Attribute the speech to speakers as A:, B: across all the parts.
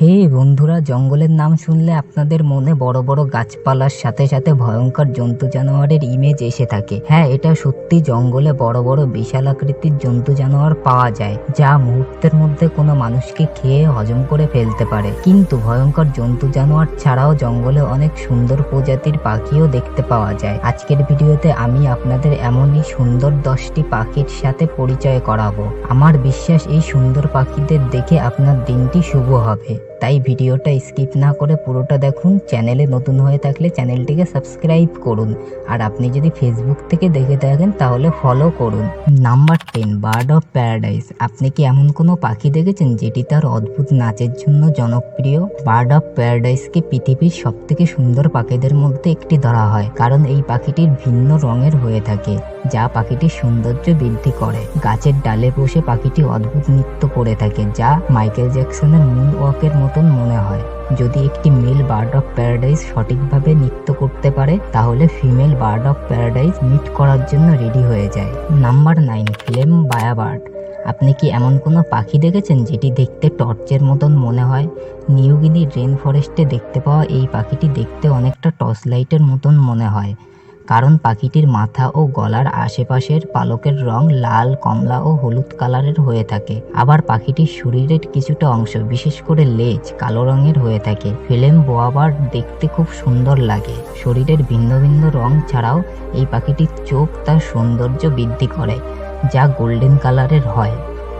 A: হে বন্ধুরা, জঙ্গলের নাম শুনলে আপনাদের মনে বড় বড় গাছপালার সাথে সাথে ভয়ঙ্কর জন্তু জানোয়ারের ইমেজ এসে থাকে। হ্যাঁ এটা সত্যি জঙ্গলে বড় বড় বিশাল আকৃতির জন্তু জানোয়ার পাওয়া যায়, যা মুহূর্তের মধ্যে কোনো মানুষকে খেয়ে হজম করে ফেলতে পারে। কিন্তু ভয়ঙ্কর জন্তু জানোয়ার ছাড়াও জঙ্গলে অনেক সুন্দর প্রজাতির পাখিও দেখতে পাওয়া যায়। আজকের ভিডিওতে আমি আপনাদের এমনই সুন্দর দশটি পাখির সাথে পরিচয় করাবো। আমার বিশ্বাস, এই সুন্দর পাখিদের দেখে আপনার দিনটি শুভ হবে। তাই ভিডিওটা স্কিপ না করে পুরোটা দেখুন, চ্যানেলে নতুন হয়ে থাকলে চ্যানেলটিকে সাবস্ক্রাইব করুন। আর আপনি যদি ফেসবুক থেকে দেখে থাকেন, তাহলে ফলো করুন। Number ten bird of paradise আপনি কি এমন কোনো পাখি দেখেছেন, যেটি তার অদ্ভুত নাচের জন্য জনপ্রিয়? বার্ড অফ প্যারাডাইসকে পৃথিবীর সবথেকে সুন্দর পাখিদের মধ্যে একটি ধরা হয়, কারণ এই পাখিটির ভিন্ন রঙের হয়ে থাকে। যা পাখিটির সৌন্দর্য বৃদ্ধি করে। গাছের ডালে বসে পাখিটি অদ্ভুত নৃত্য করে থাকে, যা মাইকেল জ্যাকসনের মুন ওয়াকের মতন মনে হয়। যদি একটি মেল বার্ড অফ প্যারাডাইজ সঠিকভাবে নৃত্য করতে পারে, তাহলে female bird of paradise meet করার জন্য রেডি হয়ে যায়। নাম্বার নাইন, ফ্লেম বায়াবার্ড আপনি কি এমন কোনো পাখি দেখেছেন যেটি দেখতে টর্চের মতন মনে হয়? নিউগিনি রেন ফরেস্টে দেখতে পাওয়া এই পাখিটি দেখতে অনেকটা টর্চ লাইটের মতন মনে হয়। কারণ পাখিটির মাথা ও গলার আশেপাশের পালকের রং লাল, কমলা ও হলুদ কালারের হয়ে থাকে। আবার পাখিটির শরীরের কিছুটা অংশ, বিশেষ করে লেজ, কালো রঙের হয়ে থাকে। ফিলেম বোয়াবার দেখতে খুব সুন্দর লাগে। শরীরের ভিন্ন ভিন্ন রং ছাড়াও এই পাখিটির চোখ তার সৌন্দর্য বৃদ্ধি করে, যা গোল্ডেন কালারের হয়।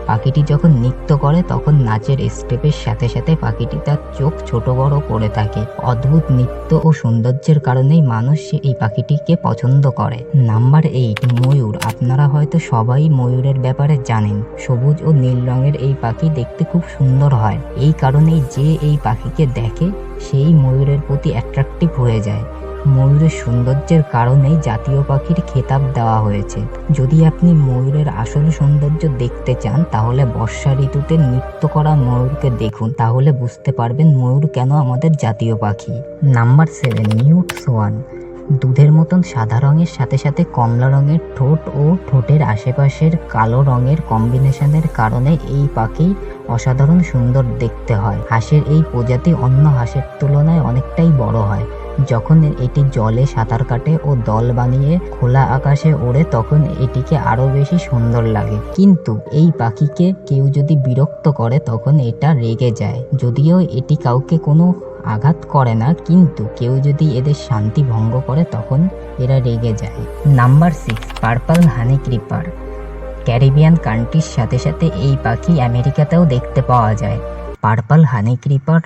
A: পাখিটি যখন নৃত্য করে, তখন নাচের স্টেপের সাথে সাথে পাখিটি তার চোখ ছোট বড় করে থাকে। অদ্ভুত নৃত্য ও সৌন্দর্যের কারণেই মানুষ এই পাখিটিকে পছন্দ করে। নাম্বার এইট, ময়ূর। আপনারা হয়তো সবাই ময়ূরের ব্যাপারে জানেন। সবুজ ও নীল রঙের এই পাখি দেখতে খুব সুন্দর হয়। এই কারণেই যে এই পাখিকে দেখে, সেই ময়ূরের প্রতি অ্যাট্রাক্টিভ হয়ে যায়। ময়ূরের সৌন্দর্যের কারণেই জাতীয় পাখির খেতাব দেওয়া হয়েছে। যদি আপনি ময়ূরের আসল সৌন্দর্য দেখতে চান, তাহলে বর্ষা ঋতুতে নৃত্য করা ময়ূরকে দেখুন। তাহলে বুঝতে পারবেন ময়ূর কেন আমাদের জাতীয় পাখি। নাম্বার সেভেন মিউট সোয়ান দুধের মতন সাদা রঙের, সাথে সাথে কমলা রঙের ঠোঁট ও ঠোঁটের আশেপাশের কালো রঙের কম্বিনেশনের কারণে এই পাখি অসাধারণ সুন্দর দেখতে হয়। হাঁসের এই প্রজাতি অন্য হাঁসের তুলনায় অনেকটাই বড় হয়। যখন এটি জলে সাঁতার কাটে ও দল বানিয়ে খোলা আকাশে ওড়ে, তখন এটিকে আরও বেশি সুন্দর লাগে। কিন্তু এই পাখিকে কেউ যদি বিরক্ত করে, তখন এটা রেগে যায়। যদিও এটি কাউকে কোনো আঘাত করে না, কিন্তু কেউ যদি এদের শান্তি ভঙ্গ করে, তখন এরা রেগে যায়। Number six, purple honey creeper. Caribbean কান্ট্রির সাথে সাথে এই পাখি আমেরিকাতেও দেখতে পাওয়া যায়। পার্পল হানি ক্রিপার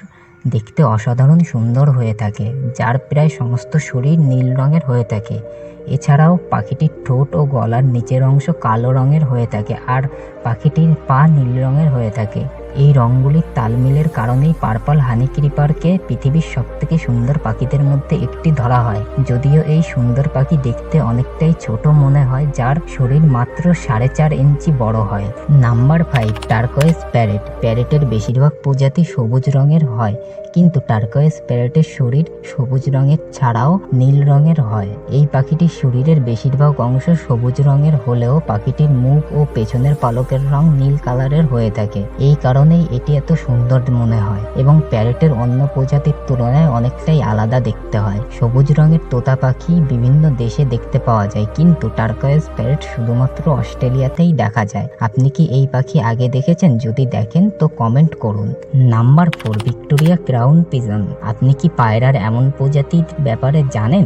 A: দেখতে অসাধারণ সুন্দর হয়ে থাকে, যার প্রায় সমস্ত শরীর নীল রঙের হয়ে থাকে। এছাড়াও পাখিটির ঠোঁট ও গলার নিচের অংশ কালো রঙের হয়ে থাকে আর পাখিটির পা নীল রঙের হয়ে থাকে। এই রঙগুলির তালমিলের কারণেই পার্পল হানি ক্রিপারকে পৃথিবীর সবথেকে সুন্দর পাখিদের মধ্যে একটি ধরা হয়। যদিও এই সুন্দর পাখি দেখতে অনেকটাই ছোট মনে হয়, যার শরীর মাত্র সাড়ে চার ইঞ্চি বড় হয়। Number five, turquoise parrot. প্যারেটের বেশিরভাগ প্রজাতি সবুজ রঙের হয়, কিন্তু টার্কয়েস প্যারেটের শরীর সবুজ রঙের ছাড়াও নীল রঙের হয়। এই পাখিটির শরীরের বেশিরভাগ অংশ সবুজ রঙের হলেও পাখিটির মুখ ও পেছনের পালকের রং নীল কালারের হয়ে থাকে। এই কারণেই এটি এত সুন্দর মনে হয় এবং প্যারেটের অন্য প্রজাতির তুলনায় অনেকটাই আলাদা দেখতে হয়। সবুজ রঙের তোতা পাখি বিভিন্ন দেশে দেখতে পাওয়া যায়, কিন্তু টার্কয়েস প্যারেট শুধুমাত্র অস্ট্রেলিয়াতেই দেখা যায়। আপনি কি এই পাখি আগে দেখেছেন? যদি দেখেন, তো কমেন্ট করুন। Number four, Victoria crown pigeon. আপনি কি পায়রার এমন প্রজাতির ব্যাপারে জানেন,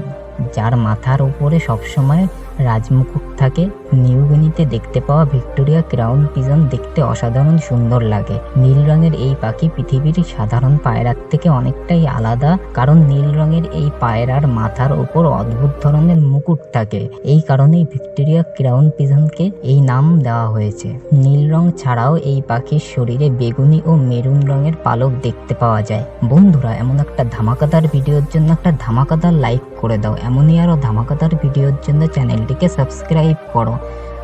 A: যার মাথার উপরে সবসময় রাজমুকুট থাকে। নিউগিনিতে দেখতে পাওয়া ভিক্টোরিয়া ক্রাউন পিজন দেখতে অসাধারণ সুন্দর লাগে। নীল রঙের এই পাখি পৃথিবীর সাধারণ পায়রার থেকে অনেকটাই আলাদা, কারণ নীল রঙের এই পায়রার মাথার ওপর অদ্ভুত ধরনের মুকুট থাকে। এই কারণেই ভিক্টোরিয়া ক্রাউন পিজনকে এই নাম দেওয়া হয়েছে। নীল রং ছাড়াও এই পাখির শরীরে বেগুনি ও মেরুন রঙের পালক দেখতে পাওয়া যায়। বন্ধুরা, এমন একটা ধামাকাদার ভিডিওর জন্য একটা ধামাকাদার লাইক করে দাও। এমনই আরও ধামাকাদার ভিডিওর জন্য চ্যানেলটিকে সাবস্ক্রাইব করো।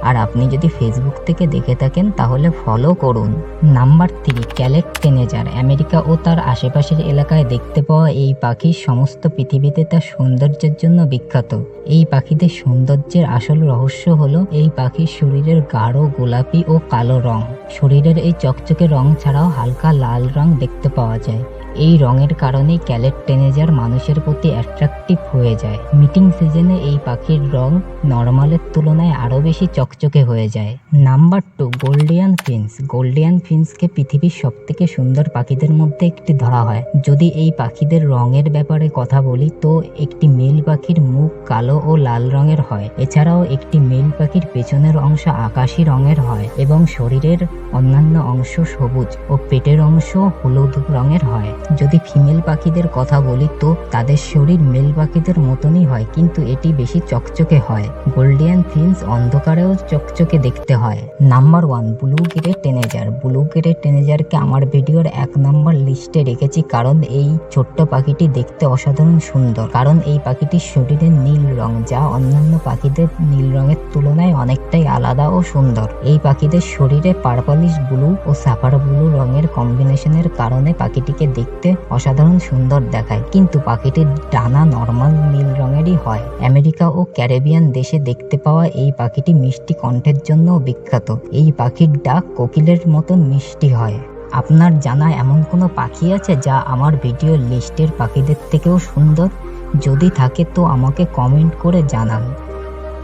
A: আর আপনি যদি ফেসবুক থেকে দেখে থাকেন, তাহলে ফলো করুন। নাম্বার থ্রি ক্যালেট টেনেজার। আমেরিকা ও তার আশেপাশের এলাকায় দেখতে পাওয়া এই পাখি সমস্ত পৃথিবীতে তার সৌন্দর্যের জন্য বিখ্যাত। এই পাখিদের সৌন্দর্যের আসল রহস্য হলো এই পাখির শরীরের গাঢ় গোলাপি ও কালো রং। শরীরের এই চকচকে রং ছাড়াও হালকা লাল রং দেখতে পাওয়া যায়। এই রঙের কারণে ক্যালেট টেনেজার মানুষের প্রতি অ্যাট্রাকটিভ হয়ে যায়। মিটিং সিজনে এই পাখির রং নর্মালের তুলনায় আরও বেশি চকচকে হয়ে যায়। Number two Gouldian finch Gouldian ফিন্সকে পৃথিবীর সবথেকে সুন্দর পাখিদের মধ্যে একটি ধরা হয়। যদি এই পাখিদের রঙের ব্যাপারে কথা বলি, তো একটি মেল পাখির মুখ কালো ও লাল রঙের হয়। এছাড়াও একটি মেল পাখির পেছনের অংশ আকাশি রঙের হয় এবং শরীরের অন্যান্য অংশ সবুজ ও পেটের অংশ হলুদ রঙের হয়। যদি ফিমেল পাখিদের কথা বলি তো তাদের শরীর মেল পাখিদের মতনই হয়, কিন্তু এটি বেশি চকচকে হয়। গোল্ডিয়ান ফিন্স অন্ধকারেও চকচকে দেখতে হয়। Number one, blue grey tanager. Blue grey টেনেজারকে আমার ভিডিওর এক নম্বর লিস্টে রেখেছি কারণ এই ছোট্ট পাখিটি দেখতে অসাধারণ সুন্দর। কারণ এই পাখিটির শরীরের নীল রং, যা অন্যান্য পাখিদের নীল রঙের তুলনায় অনেকটাই আলাদা ও সুন্দর। এই পাখিদের শরীরে পার্পলিশ ব্লু ও সাফার ব্লু রঙের কম্বিনেশনের কারণে পাখিটিকে দেখতে অসাধারণ সুন্দর দেখায়। কিন্তু পাখিটির ডানা নর্মাল নীল রঙেরই হয়। আমেরিকা ও ক্যারেবিয়ান দেশে দেখতে পাওয়া এই পাখিটি মিষ্টি কণ্ঠের জন্য বিখ্যাত। এই পাখির ডাক কোকিলের মতন মিষ্টি হয়। আপনার জানা এমন কোনো পাখি আছে যা আমার ভিডিও লিস্টের পাখিদের থেকেও সুন্দর? যদি থাকে তো আমাকে কমেন্ট করে জানান।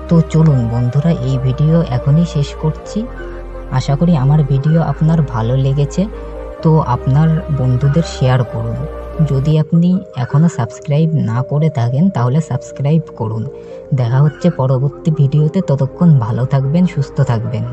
A: তো চলুন বন্ধুরা, এই ভিডিও এখনই শেষ করছি। আশা করি আমার ভিডিও আপনার ভালো লেগেছে। তো আপনার বন্ধুদের শেয়ার করুন। যদি আপনি এখনও সাবস্ক্রাইব না করে থাকেন, তাহলে সাবস্ক্রাইব করুন। দেখা হচ্ছে পরবর্তী ভিডিওতে ততক্ষণ ভালো থাকবেন, সুস্থ থাকবেন।